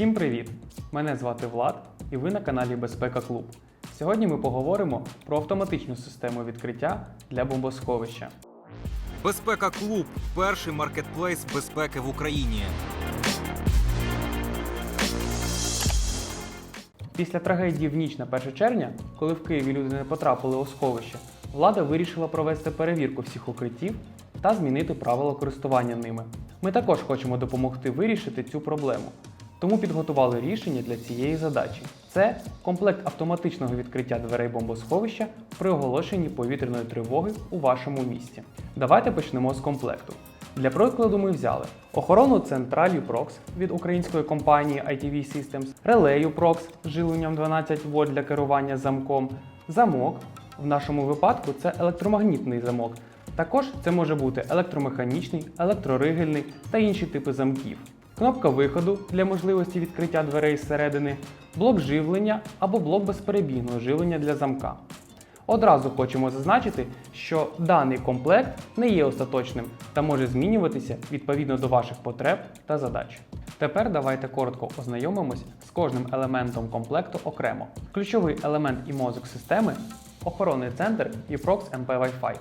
Всім привіт! Мене звати Влад і ви на каналі Безпека Клуб. Сьогодні ми поговоримо про автоматичну систему відкриття для бомбосховища. Безпека Клуб перший маркетплейс безпеки в Україні. Після трагедії в ніч на 1 червня, коли в Києві люди не потрапили у сховище, влада вирішила провести перевірку всіх укриттів та змінити правила користування ними. Ми також хочемо допомогти вирішити цю проблему, тому підготували рішення для цієї задачі. Це комплект автоматичного відкриття дверей бомбосховища при оголошенні повітряної тривоги у вашому місті. Давайте почнемо з комплекту. Для прикладу ми взяли охорону Central UPROX від української компанії ITV Systems, реле UPROX з живленням 12 В для керування замком, замок. В нашому випадку це електромагнітний замок. Також це може бути електромеханічний, електроригельний та інші типи замків. Кнопка виходу для можливості відкриття дверей зсередини, блок живлення або блок безперебійного живлення для замка. Одразу хочемо зазначити, що даний комплект не є остаточним та може змінюватися відповідно до ваших потреб та задач. Тепер давайте коротко ознайомимось з кожним елементом комплекту окремо. Ключовий елемент і мозок системи охоронний центр і Prox MP Wi-Fi.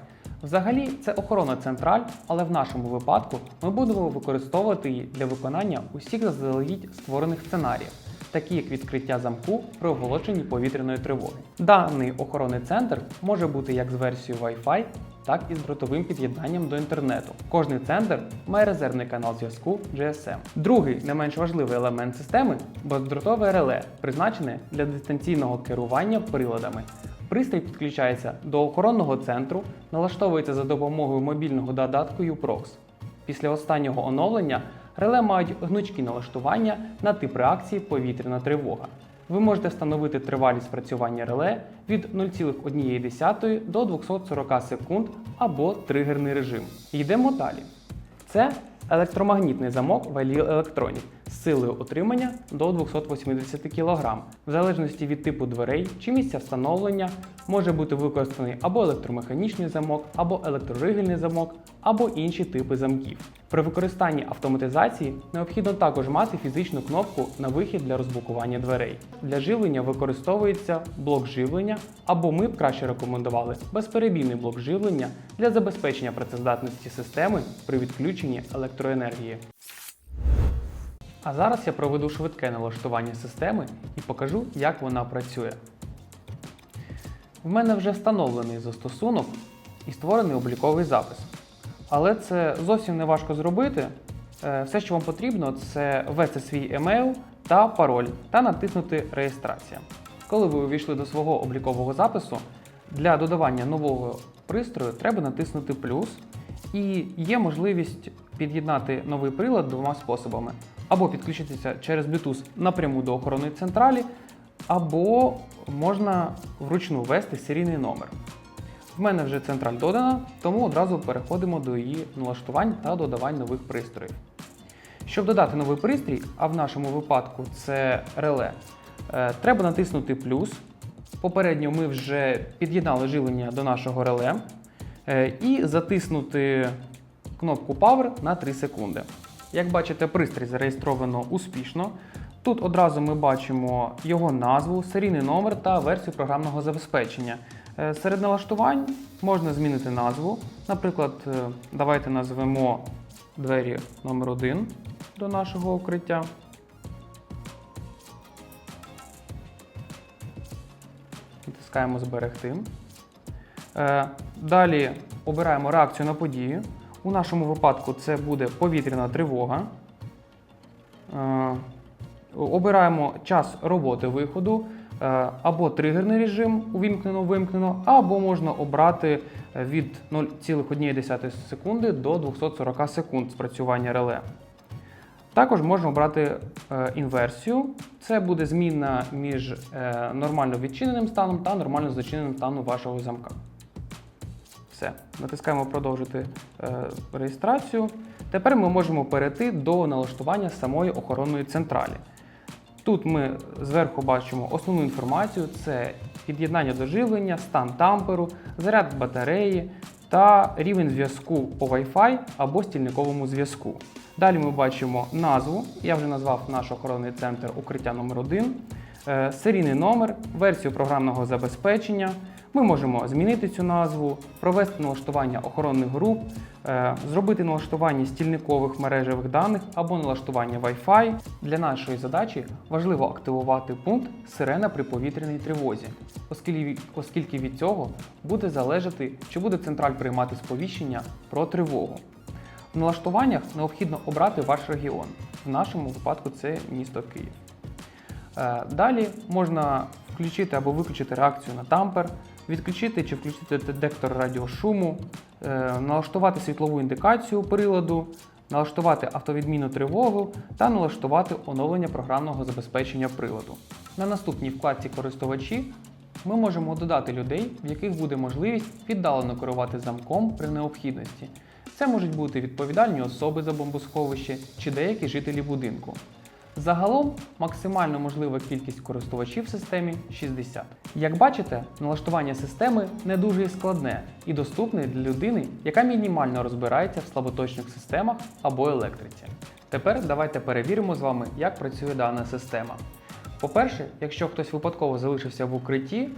Взагалі, це охорона централь, але в нашому випадку ми будемо використовувати її для виконання усіх заздалегідь створених сценаріїв такі як відкриття замку при оголошенні повітряної тривоги. Даний охоронний центр може бути як з версією Wi-Fi, так і з дротовим під'єднанням до інтернету. Кожний центр має резервний канал зв'язку GSM. Другий не менш важливий елемент системи бездротове реле, призначене для дистанційного керування приладами. Пристрій підключається до охоронного центру, налаштовується за допомогою мобільного додатку UPROX. Після останнього оновлення реле мають гнучкі налаштування на тип реакції повітряна тривога. Ви можете встановити тривалість спрацювання реле від 0,1 до 240 секунд або тригерний режим. Йдемо далі. Це електромагнітний замок Valil Electronic з силою утримання до 280 кг. В залежності від типу дверей чи місця встановлення може бути використаний або електромеханічний замок, або електроригельний замок, або інші типи замків. При використанні автоматизації необхідно також мати фізичну кнопку на вихід для розблокування дверей. Для живлення використовується блок живлення, або ми б краще рекомендували безперебійний блок живлення для забезпечення працездатності системи при відключенні електроенергії. А зараз я проведу швидке налаштування системи і покажу, як вона працює. В мене вже встановлений застосунок і створений обліковий запис. Але це зовсім не важко зробити. Е, Все, що вам потрібно, це ввести свій емейл та пароль та натиснути Реєстрація. Коли ви увійшли до свого облікового запису, для додавання нового пристрою треба натиснути плюс, і є можливість під'єднати новий прилад двома способами: або підключитися через Bluetooth напряму до охоронної централі, або можна вручну ввести серійний номер. В мене вже централь додана, тому одразу переходимо до її налаштувань та додавань нових пристроїв. Щоб додати новий пристрій, а в нашому випадку це реле, е, треба натиснути плюс. Попередньо ми вже під'єднали живлення до нашого реле е, і затиснути кнопку Power на 3 секунди. Як бачите, пристрій зареєстровано успішно. Тут одразу ми бачимо його назву, серійний номер та версію програмного забезпечення. Е, Серед налаштувань можна змінити назву. Наприклад, е, давайте назвемо двері номер 1 до нашого укриття. Натискаємо Зберегти. Е, Далі обираємо реакцію на подію. У нашому випадку це буде повітряна тривога. Е, Обираємо час роботи виходу е, або тригерний режим увімкнено-вимкнено, або можна обрати від 0,1 секунди до 240 секунд спрацювання реле. Також можна обрати е, інверсію. Це буде зміна між е, нормально відчиненим станом та нормально зачиненим станом вашого замка. Все, натискаємо продовжити е, реєстрацію. Тепер ми можемо перейти до налаштування самої охоронної централі. Тут ми зверху бачимо основну інформацію: це під'єднання до живлення, стан тамперу, заряд батареї, та рівень зв'язку по Wi-Fi або стільниковому зв'язку. Далі ми бачимо назву, я вже назвав наш охоронний центр укриття номер 1 е, серійний номер, версію програмного забезпечення. Ми можемо змінити цю назву, провести налаштування охоронних груп, е, зробити налаштування стільникових мережевих даних або налаштування Wi-Fi. Для нашої задачі важливо активувати пункт сирена при повітряній тривозі, оскільки, від цього буде залежати, чи буде централь приймати сповіщення про тривогу. В налаштуваннях необхідно обрати ваш регіон. В нашому випадку це місто Київ. Е, Далі можна включити або виключити реакцію на тампер, відключити чи включити детектор радіошуму, е, налаштувати світлову індикацію приладу, налаштувати автовідмінну тривогу та налаштувати оновлення програмного забезпечення приладу. На наступній вкладці користувачі ми можемо додати людей, в яких буде можливість віддалено керувати замком при необхідності. Це можуть бути відповідальні особи за бомбосховище чи деякі жителі будинку. Загалом максимально можлива кількість користувачів в системі 60. Як бачите, налаштування системи не дуже складне і доступне для людини, яка мінімально розбирається в слаботочних системах або електриці. Тепер давайте перевіримо з вами, як працює дана система. По-перше, якщо хтось випадково залишився в укритті,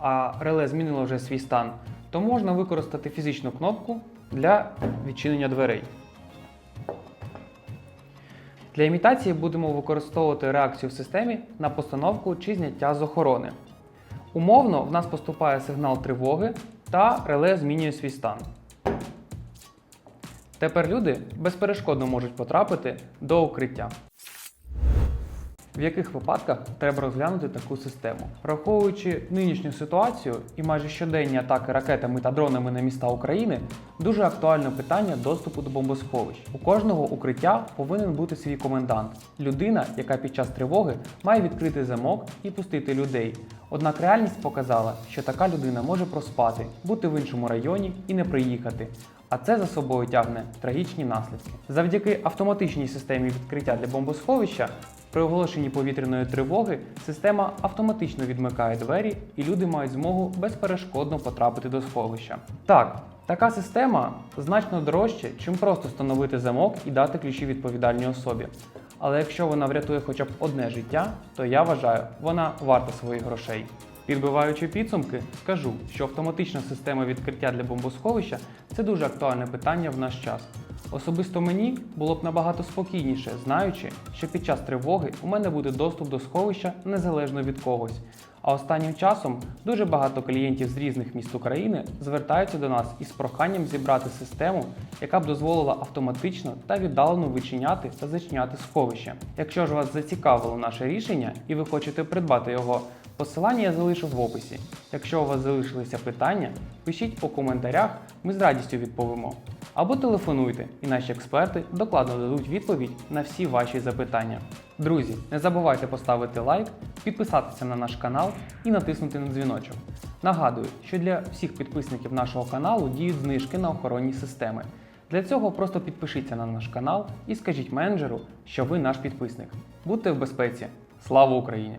а реле змінило вже свій стан, то можна використати фізичну кнопку для відчинення дверей. Для імітації будемо використовувати реакцію в системі на постановку чи зняття з охорони. Умовно в нас поступає сигнал тривоги та реле змінює свій стан. Тепер люди безперешкодно можуть потрапити до укриття. В яких випадках треба розглянути таку систему? Враховуючи нинішню ситуацію і майже щоденні атаки ракетами та дронами на міста України, дуже актуальне питання доступу до бомбосховищ. У кожного укриття повинен бути свій комендант, людина, яка під час тривоги має відкрити замок і пустити людей. Однак реальність показала, що така людина може проспати, бути в іншому районі і не приїхати. А це за собою тягне трагічні наслідки. Завдяки автоматичній системі відкриття для бомбосховища при оголошенні повітряної тривоги система автоматично відмикає двері, і люди мають змогу безперешкодно потрапити до сховища. Так, така система значно дорожче, чим просто встановити замок і дати ключі відповідальній особі. Але якщо вона врятує хоча б одне життя, то я вважаю, вона варта своїх грошей. Підбиваючи підсумки, скажу, що автоматична система відкриття для бомбосховища це дуже актуальне питання в наш час. Особисто мені було б набагато спокійніше, знаючи, що під час тривоги у мене буде доступ до сховища незалежно від когось. А останнім часом дуже багато клієнтів з різних міст України звертаються до нас із проханням зібрати систему, яка б дозволила автоматично та віддалено вичиняти та зачиняти сховище. Якщо ж вас зацікавило наше рішення і ви хочете придбати його, посилання я залишу в описі. Якщо у вас залишилися питання, пишіть у коментарях, ми з радістю відповімо. Або телефонуйте, і наші експерти докладно дадуть відповідь на всі ваші запитання. Друзі, не забувайте поставити лайк, підписатися на наш канал і натиснути на дзвіночок. Нагадую, що для всіх підписників нашого каналу діють знижки на охоронні системи. Для цього просто підпишіться на наш канал і скажіть менеджеру, що ви наш підписник. Будьте в безпеці. Слава Україні!